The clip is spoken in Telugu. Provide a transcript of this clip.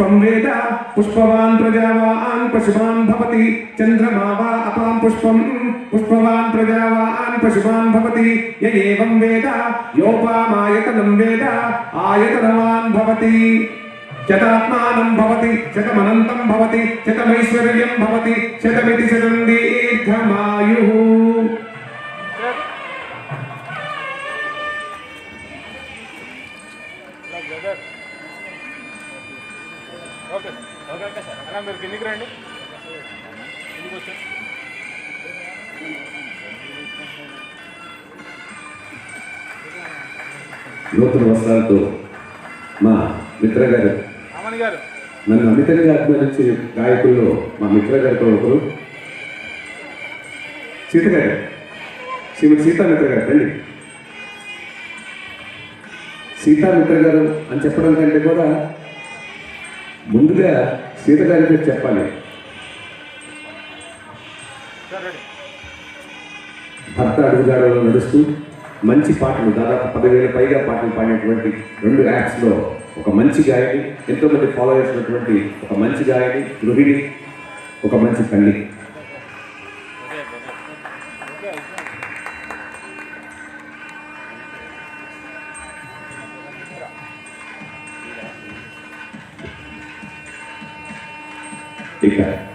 वेद पुष्पवान् प्रजावान् पशुमान् भवति। चन्द्रमा वा अपां पुष्पं पुष्पवान् प्रजावान् पशुमान् भवति। य एवं वेद योपामायतनं वेद, आयतनवान् भवति। शतात्मानं भवति शतमनन्तं भवति शतमैश्वर्यं भवति शतमिति शतं दीर्घमायुः ఓకే ఓకే ఓకే సార్. అన్న మీరు కిందికి రండి. కిందికి వచ్చారు నూతన వస్త్రాలతో మా మిత్ర గారు. గారు నన్ను అమితంగా అభిమానించే గాయకుల్లో మా మిత్ర గారితో ఒకరు. సీత గారు శ్రీమతి సీతా మిత్ర గారు రండి. సీతా మిత్ర గారు అని చెప్పడం కంటే కూడా ముందుగా సీత గారి పేరు చెప్పాలి. భర్త అడుగుదారులో నడుస్తూ మంచి పాటలు దాదాపు పదివేల పైగా పాటలు పాడినటువంటి రెండు యాప్స్లో ఒక మంచి గాయని ఎంతోమంది ఫాలో చేసినటువంటి ఒక మంచి గాయని గృహిణి ఒక మంచి తల్లి. ఓకే ఓకే ఓకే ఇక